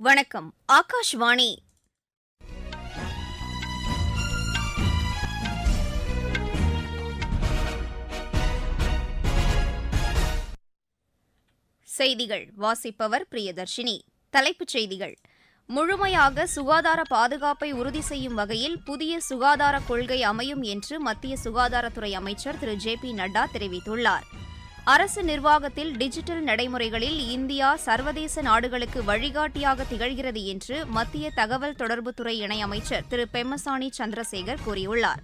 வணக்கம் ஆகாஷ்வாணி. செய்திகள் வாசிப்பவர் பிரியதர்ஷினி. தலைப்புச் செய்திகள். முழுமையாக சுகாதார பாதுகாப்பை உறுதி செய்யும் வகையில் புதிய சுகாதார கொள்கை அமையும் என்று மத்திய சுகாதாரத்துறை அமைச்சர் திரு ஜே பி நட்டா தெரிவித்துள்ளார். அரசு நிர்வாகத்தில் டிஜிட்டல் நடைமுறைகளில் இந்தியா சர்வதேச நாடுகளுக்கு வழிகாட்டியாக திகழ்கிறது என்று மத்திய தகவல் தொடர்புத்துறை இணையமைச்சர் திரு பெம்மசானி சந்திரசேகர் கூறியுள்ளார்.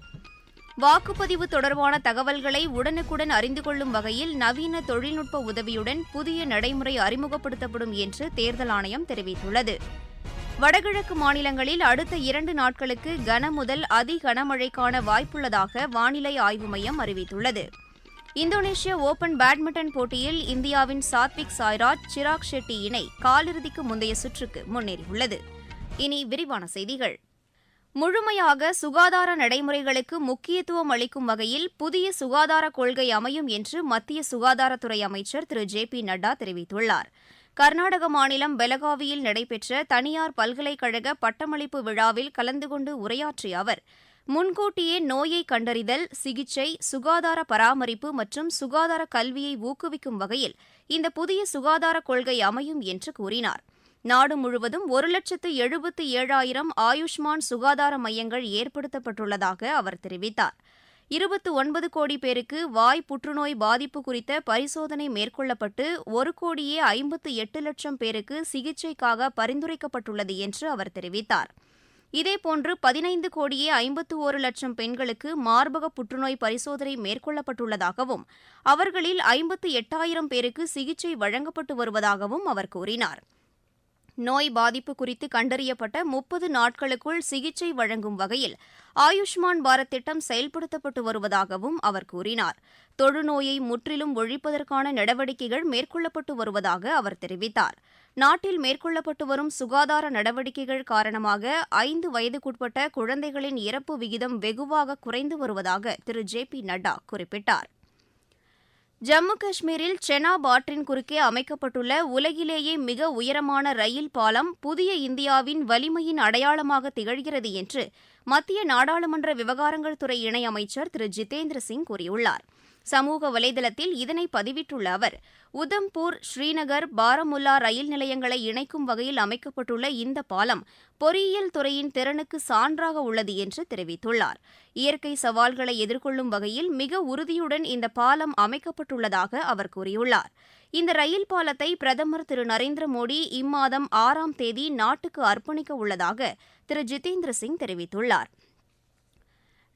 வாக்குப்பதிவு தொடர்பான தகவல்களை உடனுக்குடன் அறிந்து கொள்ளும் வகையில் நவீன தொழில்நுட்ப உதவியுடன் புதிய நடைமுறை அறிமுகப்படுத்தப்படும் என்று தேர்தல் ஆணையம் தெரிவித்துள்ளது. வடகிழக்கு மாநிலங்களில் அடுத்த இரண்டு நாட்களுக்கு கனமுதல் அதிகனமழைக்கான அதி கனமழைக்கான வாய்ப்புள்ளதாக வானிலை ஆய்வு மையம் அறிவித்துள்ளது. இந்தோனேஷிய ஓபன் பேட்மிண்டன் போட்டியில் இந்தியாவின் சாத்விக் சாய்ராஜ் சிராக் ஷெட்டி இணை காலிறுதிக்கு முந்தைய சுற்றுக்கு முன்னேறியுள்ளது. இனி விரிவான செய்திகள். முழுமையாக சுகாதார நடைமுறைகளுக்கு முக்கியத்துவம் அளிக்கும் வகையில் புதிய சுகாதார கொள்கை அமையும் என்று மத்திய சுகாதாரத்துறை அமைச்சர் திரு. ஜே. பி. நட்டா தெரிவித்துள்ளார். கர்நாடக மாநிலம் பெலகாவியில் நடைபெற்ற தனியார் பல்கலைக்கழக பட்டமளிப்பு விழாவில் கலந்து கொண்டு உரையாற்றிய அவர் முன்கூட்டியே நோயை கண்டறிதல் சிகிச்சை சுகாதார பராமரிப்பு மற்றும் சுகாதார கல்வியை ஊக்குவிக்கும் வகையில் இந்த புதிய சுகாதார கொள்கை அமையும் என்று கூறினார். நாடு முழுவதும் ஒரு லட்சத்து எழுபத்து ஏழாயிரம் ஆயுஷ்மான் சுகாதார மையங்கள் ஏற்படுத்தப்பட்டுள்ளதாக அவர் தெரிவித்தார். இருபத்து ஒன்பது கோடி பேருக்கு வாய் புற்றுநோய் பாதிப்பு குறித்த பரிசோதனை மேற்கொள்ளப்பட்டு ஒரு கோடியே ஐம்பத்து எட்டு லட்சம் பேருக்கு சிகிச்சைக்காக பரிந்துரைக்கப்பட்டுள்ளது என்று அவர் தெரிவித்தார். இதேபோன்று பதினைந்து கோடியே ஐம்பத்து ஒரு லட்சம் பெண்களுக்கு மார்பக புற்றுநோய் பரிசோதனை மேற்கொள்ளப்பட்டுள்ளதாகவும் அவர்களில் ஐம்பத்து எட்டாயிரம் பேருக்கு சிகிச்சை வழங்கப்பட்டு வருவதாகவும் அவர் கூறினார். நோய் பாதிப்பு குறித்து கண்டறியப்பட்ட முப்பது நாட்களுக்குள் சிகிச்சை வழங்கும் வகையில் ஆயுஷ்மான் பாரத் திட்டம் செயல்படுத்தப்பட்டு வருவதாகவும் அவர் கூறினார். தொழுநோயை முற்றிலும் ஒழிப்பதற்கான நடவடிக்கைகள் மேற்கொள்ளப்பட்டு வருவதாக அவர் தெரிவித்தார். நாட்டில் மேற்கொள்ளப்பட்டு வரும் சுகாதார நடவடிக்கைகள் காரணமாக ஐந்து வயதுக்குட்பட்ட குழந்தைகளின் இறப்பு விகிதம் வெகுவாக குறைந்து வருவதாக திரு ஜே பி நட்டா குறிப்பிட்டார். ஜம்மு காஷ்மீரில் செனாப் ஆற்றின் குறுக்கே அமைக்கப்பட்டுள்ள உலகிலேயே மிக உயரமான ரயில் பாலம் புதிய இந்தியாவின் வலிமையின் அடையாளமாக திகழ்கிறது என்று மத்திய நாடாளுமன்ற விவகாரங்கள் துறை இணையமைச்சர் திரு ஜிதேந்திர சிங் கூறியுள்ளார். சமூக வலைதளத்தில் இதனை பதிவிட்டுள்ள அவர் உதம்பூர் ஸ்ரீநகர் பாரமுல்லா ரயில் நிலையங்களை இணைக்கும் வகையில் அமைக்கப்பட்டுள்ள இந்த பாலம் பொறியியல் துறையின் திறனுக்கு சான்றாக உள்ளது என்று தெரிவித்துள்ளார். இயற்கை சவால்களை எதிர்கொள்ளும் வகையில் மிக உறுதியுடன் இந்த பாலம் அமைக்கப்பட்டுள்ளதாக அவர் கூறியுள்ளார். இந்த ரயில் பாலத்தை பிரதமர் திரு. நரேந்திர மோடி இம்மாதம் ஆறாம் தேதி நாட்டுக்கு அர்ப்பணிக்க உள்ளதாக திரு. ஜிதேந்திர சிங் தெரிவித்துள்ளார்.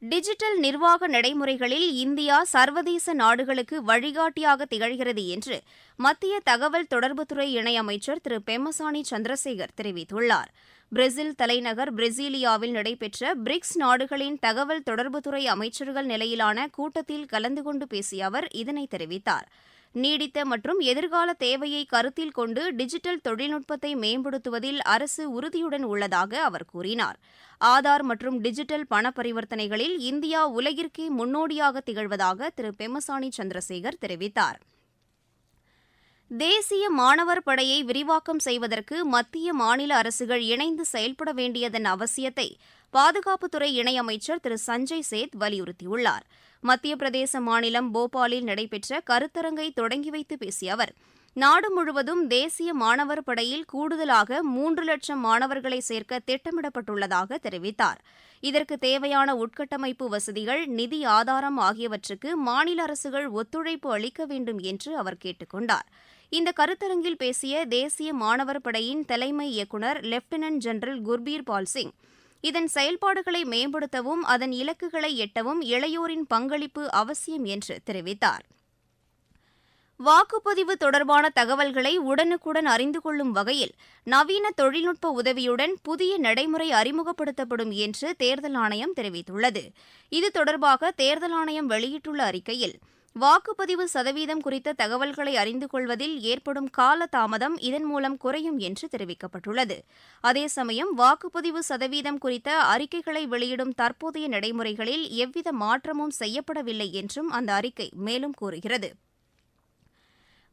டிஜிட்டல் நிர்வாக நடைமுறைகளில் இந்தியா சர்வதேச நாடுகளுக்கு வழிகாட்டியாக திகழ்கிறது என்று மத்திய தகவல் தொடர்புத்துறை இணையமைச்சர் திரு பெம்மசானி சந்திரசேகர் தெரிவித்துள்ளார். பிரேசில் தலைநகர் பிரேசிலியாவில் நடைபெற்ற பிரிக்ஸ் நாடுகளின் தகவல் தொடர்புத்துறை அமைச்சர்கள் நிலையிலான கூட்டத்தில் கலந்து கொண்டு பேசிய அவர் இதனை தெரிவித்தார். நீடித்த மற்றும் எதிர்கால தேவையை கருத்தில் கொண்டு டிஜிட்டல் தொழில்நுட்பத்தை மேம்படுத்துவதில் அரசு உறுதியுடன் உள்ளதாக அவர் கூறினார். ஆதார் மற்றும் டிஜிட்டல் பண பரிவர்த்தனைகளில் இந்தியா உலகிற்கே முன்னோடியாக திகழ்வதாக திரு பெமசானி சந்திரசேகர் தெரிவித்தார். தேசிய மாணவர் படையை விரிவாக்கம் செய்வதற்கு மத்திய மாநில அரசுகள் இணைந்து செயல்பட வேண்டியதன் அவசியத்தை பாதுகாப்புத்துறை இணையமைச்சர் திரு சஞ்சய் சேத் வலியுறுத்தியுள்ளார். மத்திய பிரதேச மாநிலம் போபாலில் நடைபெற்ற கருத்தரங்கை தொடங்கி வைத்து பேசிய அவர் நாடு முழுவதும் தேசிய மாணவர் படையில் கூடுதலாக மூன்று லட்சம் மாணவர்களை சேர்க்க திட்டமிடப்பட்டுள்ளதாக தெரிவித்தார். இதற்கு தேவையான உட்கட்டமைப்பு வசதிகள் நிதி ஆதாரம் ஆகியவற்றுக்கு மாநில அரசுகள் ஒத்துழைப்பு அளிக்க வேண்டும் என்று அவர் கேட்டுக் கொண்டார். இந்த கருத்தரங்கில் பேசிய தேசிய மாணவர் படையின் தலைமை இயக்குநர் லெப்டினன்ட் ஜெனரல் குர்பீர் பால் சிங் இதன் செயல்பாடுகளை மேம்படுத்தவும் அதன் இலக்குகளை எட்டவும் இளையோரின் பங்களிப்பு அவசியம் என்று தெரிவித்தார். வாக்குப்பதிவு தொடர்பான தகவல்களை உடனுக்குடன் அறிந்து கொள்ளும் வகையில் நவீன தொழில்நுட்ப உதவியுடன் புதிய நடைமுறை அறிமுகப்படுத்தப்படும் என்று தேர்தல் ஆணையம் தெரிவித்துள்ளது. இது தொடர்பாக தேர்தல் ஆணையம் வெளியிட்டுள்ள அறிக்கையில் வாக்குப்பதிவு சதவீதம் குறித்த தகவல்களை அறிந்து கொள்வதில் ஏற்படும் கால தாமதம் இதன் மூலம் குறையும் என்று தெரிவிக்கப்பட்டுள்ளது. அதே சமயம் வாக்குப்பதிவு சதவீதம் குறித்த அறிக்கைகளை வெளியிடும் தற்போதைய நடைமுறைகளில் எவ்வித மாற்றமும் செய்யப்படவில்லை என்றும் அந்த அறிக்கை மேலும் கூறுகிறது.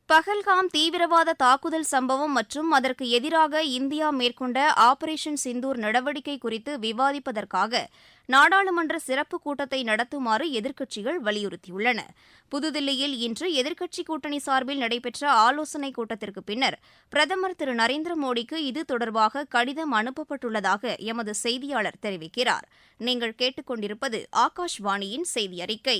பஹல்காம் தீவிரவாத தாக்குதல் சம்பவம் மற்றும் அதற்கு எதிராக இந்தியா மேற்கொண்ட ஆபரேஷன் சிந்தூர் நடவடிக்கை குறித்து விவாதிப்பதற்காக நாடாளுமன்ற சிறப்பு கூட்டத்தை நடத்துமாறு எதிர்க்கட்சிகள் வலியுறுத்தியுள்ளன. புதுதில்லியில் இன்று எதிர்க்கட்சி கூட்டணி சார்பில் நடைபெற்ற ஆலோசனைக் கூட்டத்திற்கு பின்னர் பிரதமர் திரு நரேந்திர மோடிக்கு இது தொடர்பாக கடிதம் அனுப்பப்பட்டுள்ளதாக எமது செய்தியாளர் தெரிவிக்கிறார். நீங்கள் கேட்டுக்கொண்டிருப்பது ஆகாஷ்வாணியின் செய்தி அறிக்கை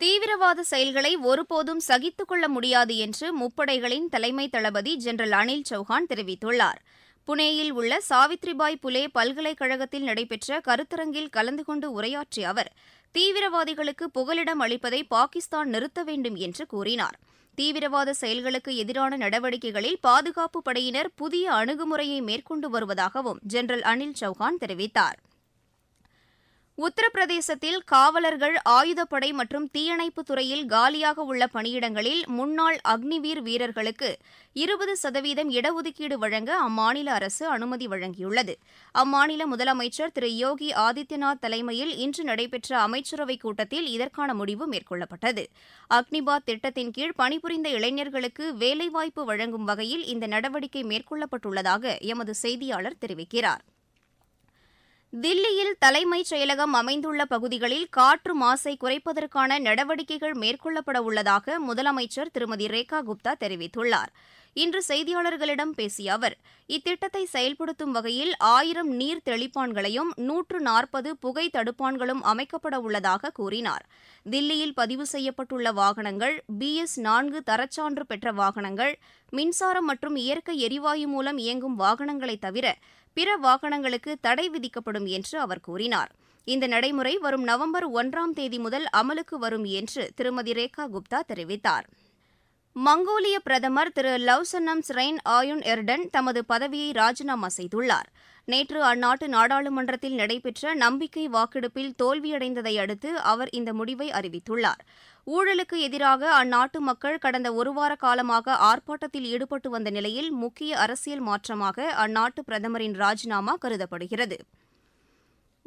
தீவிரவாத செயல்களை ஒருபோதும் சகித்துக் கொள்ள முடியாது என்று முப்படைகளின் தலைமை தளபதி ஜெனரல் அனில் சௌஹான் தெரிவித்துள்ளார். புனேயில் உள்ள சாவித்ரிபாய் புலே பல்கலைக்கழகத்தில் நடைபெற்ற கருத்தரங்கில் கலந்து கொண்டு உரையாற்றிய அவர் தீவிரவாதிகளுக்கு புகலிடம் அளிப்பதை பாகிஸ்தான் நிறுத்த வேண்டும் என்று கூறினார். தீவிரவாத செயல்களுக்கு எதிரான நடவடிக்கைகளில் பாதுகாப்பு படையினர் புதிய அணுகுமுறையை மேற்கொண்டு வருவதாகவும் ஜெனரல் அனில் சௌஹான் தெரிவித்தார். உத்தரப்பிரதேசத்தில் காவலர்கள் ஆயுதப்படை மற்றும் தீயணைப்பு துறையில் காலியாக உள்ள பணியிடங்களில் முன்னாள் அக்னிவீர் வீரர்களுக்கு இருபது சதவீதம் இடஒதுக்கீடு வழங்க அம்மாநில அரசு அனுமதி வழங்கியுள்ளது. அம்மாநில முதலமைச்சர் திரு யோகி ஆதித்யநாத் தலைமையில் இன்று நடைபெற்ற அமைச்சரவைக் கூட்டத்தில் இதற்கான முடிவு மேற்கொள்ளப்பட்டது. அக்னிபாத் திட்டத்தின் கீழ் பணிபுரிந்த இளைஞர்களுக்கு வேலைவாய்ப்பு வழங்கும் வகையில் இந்த நடவடிக்கை மேற்கொள்ளப்பட்டுள்ளதாக எமது செய்தியாளர் தெரிவிக்கிறார். தில்லியில் தலைமைச் செயலகம் அமைந்துள்ள பகுதிகளில் காற்று மாசை குறைப்பதற்கான நடவடிக்கைகள் மேற்கொள்ளப்பட உள்ளதாக முதலமைச்சர் திருமதி ரேகா குப்தா தெரிவித்துள்ளார். இன்று செய்தியாளர்களிடம் பேசிய அவர் இத்திட்டத்தை செயல்படுத்தும் வகையில் ஆயிரம் நீர் தெளிப்பான்களையும் நூற்று நாற்பது புகை தடுப்பான்களும் அமைக்கப்பட உள்ளதாக கூறினார். தில்லியில் பதிவு செய்யப்பட்டுள்ள வாகனங்கள் பிஎஸ் நான்கு தரச்சான்று பெற்ற வாகனங்கள் மின்சாரம் மற்றும் இயற்கை எரிவாயு மூலம் இயங்கும் வாகனங்களை தவிர பிற வாகனங்களுக்கு தடை விதிக்கப்படும் என்று அவர் கூறினார். இந்த நடைமுறை வரும் நவம்பர் ஒன்றாம் தேதி முதல் அமலுக்கு வரும் என்று திருமதி ரேகா குப்தா தெரிவித்தார். மங்கோலிய பிரதமர் திரு லவ்சன்னம் ஸ்ரெயின் ஆயுன் எர்டன் தமது பதவியை ராஜினாமா செய்துள்ளார். நேற்று அந்நாட்டு நாடாளுமன்றத்தில் நடைபெற்ற நம்பிக்கை வாக்கெடுப்பில் தோல்வியடைந்ததை அடுத்து அவர் இந்த முடிவை அறிவித்துள்ளார். ஊழலுக்கு எதிராக அந்நாட்டு மக்கள் கடந்த ஒருவார காலமாக ஆர்ப்பாட்டத்தில் ஈடுபட்டு வந்த நிலையில் முக்கிய அரசியல் மாற்றமாக அந்நாட்டு பிரதமரின் ராஜினாமா கருதப்படுகிறது.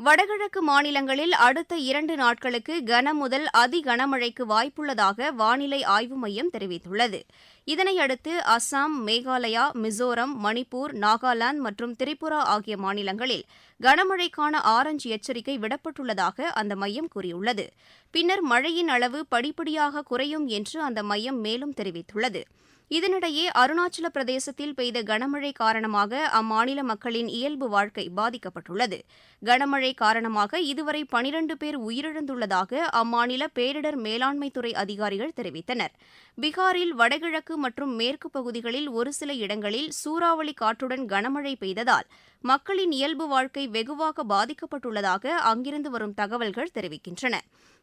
வடகிழக்கு மாநிலங்களில் அடுத்த இரண்டு நாட்களுக்கு கன முதல் அதி கனமழைக்கு வாய்ப்புள்ளதாக வானிலை ஆய்வு மையம் தெரிவித்துள்ளது. இதனையடுத்து அஸ்ஸாம் மேகாலயா மிசோரம் மணிப்பூர் நாகாலாந்து மற்றும் திரிபுரா ஆகிய மாநிலங்களில் கனமழைக்கான ஆரஞ்சு எச்சரிக்கை விடப்பட்டுள்ளதாக அந்த மையம் கூறியுள்ளது. பின்னர் மழையின் அளவு படிப்படியாக குறையும் என்று அந்த மையம் மேலும் தெரிவித்துள்ளது. இதனிடையே அருணாச்சல பிரதேசத்தில் பெய்த கனமழை காரணமாக அம்மாநில மக்களின் இயல்பு வாழ்க்கை பாதிக்கப்பட்டுள்ளது. கனமழை காரணமாக இதுவரை பனிரண்டு பேர் உயிரிழந்துள்ளதாக அம்மாநில பேரிடர் மேலாண்மைத்துறை அதிகாரிகள் தெரிவித்தனர். பீகாரில் வடகிழக்கு மற்றும் மேற்கு பகுதிகளில் ஒரு சில இடங்களில் சூறாவளி காற்றுடன் கனமழை பெய்ததால் மக்களின் இயல்பு வாழ்க்கை வெகுவாக பாதிக்கப்பட்டுள்ளதாக அங்கிருந்து வரும் தகவல்கள் தெரிவிக்கின்றன.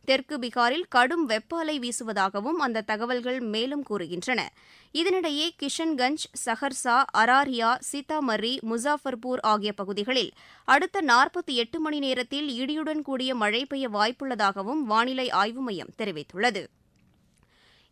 தெற்கு பீகாரில் கடும் வெப்ப அலை வீசுவதாகவும் அந்த தகவல்கள் மேலும் கூறுகின்றன. இதனிடையே கிஷன்கஞ்ச் சஹர்சா அராரியா சீதாமர்ரி முசாஃபர்பூர் ஆகிய பகுதிகளில் அடுத்த நாற்பத்தி எட்டு மணி நேரத்தில் இடியுடன் கூடிய மழை பெய்ய வாய்ப்புள்ளதாகவும் வானிலை ஆய்வு மையம் தெரிவித்துள்ளது.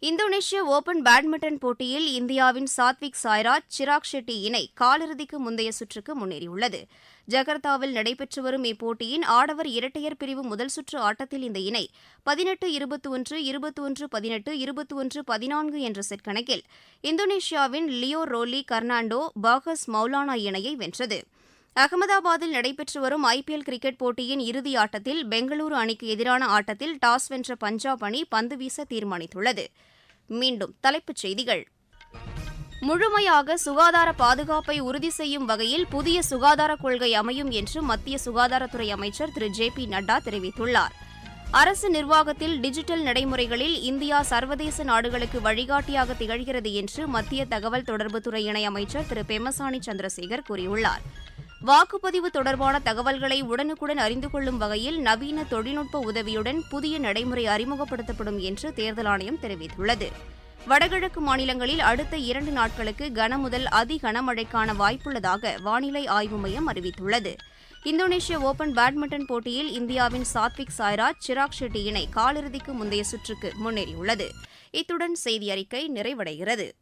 இந்தோனேஷிய ஓபன் பேட்மிண்டன் போட்டியில் இந்தியாவின் சாத்விக் சாய்ராஜ் சிராக் ஷெட்டி இணை காலிறுதிக்கு முந்தைய சுற்றுக்கு முன்னேறியுள்ளது. ஜகர்த்தாவில் நடைபெற்று வரும் இப்போட்டியின் ஆடவர் இரட்டையர் பிரிவு முதல் சுற்று ஆட்டத்தில் இந்த இணை பதினெட்டு இருபத்தி ஒன்று இருபத்தி ஒன்று பதினெட்டு இருபத்தி ஒன்று பதினான்கு என்ற செட் கணக்கில் இந்தோனேஷியாவின் Leo Rolly Carnando Bagas Maulana இணையை வென்றது. அகமதாபாத்தில் நடைபெற்று வரும் ஐபிஎல் கிரிக்கெட் போட்டியின் இறுதி ஆட்டத்தில் பெங்களூரு அணிக்கு எதிரான ஆட்டத்தில் டாஸ் வென்ற பஞ்சாப் அணி பந்து வீச தீர்மானித்துள்ளது. மீண்டும் தலைப்புச் செய்திகள். முழுமையாக சுகாதார பாதுகாப்பை உறுதி செய்யும் வகையில் புதிய சுகாதார கொள்கை அமையும் என்று மத்திய சுகாதாரத்துறை அமைச்சர் திரு. ஜே. பி. நட்டா தெரிவித்துள்ளார். அரசு நிர்வாகத்தில் டிஜிட்டல் நடைமுறைகளில் இந்தியா சர்வதேச நாடுகளுக்கு வழிகாட்டியாக திகழ்கிறது என்று மத்திய தகவல் தொடர்புத்துறை இணையமைச்சர் திரு. பெமசானி சந்திரசேகர் கூறியுள்ளார். வாக்குப்பதிவு தொடர்பான தகவல்களை உடனுக்குடன் அறிந்து கொள்ளும் வகையில் நவீன தொழில்நுட்ப உதவியுடன் புதிய நடைமுறை அறிமுகப்படுத்தப்படும் என்று தேர்தல் ஆணையம் தெரிவித்துள்ளது. வடகிழக்கு மாநிலங்களில் அடுத்த இரண்டு நாட்களுக்கு கனமுதல் அதி கனமழைக்கான வாய்ப்புள்ளதாக வானிலை ஆய்வு மையம் அறிவித்துள்ளது. இந்தோனேஷிய ஓபன் பேட்மிண்டன் போட்டியில் இந்தியாவின் சாத்விக் சாய்ராஜ் சிராக் ஷெட்டி இணை காலிறுதிக்கு முந்தைய சுற்றுக்கு முன்னேறியுள்ளது. இத்துடன் செய்தி அறிக்கை நிறைவடைகிறது.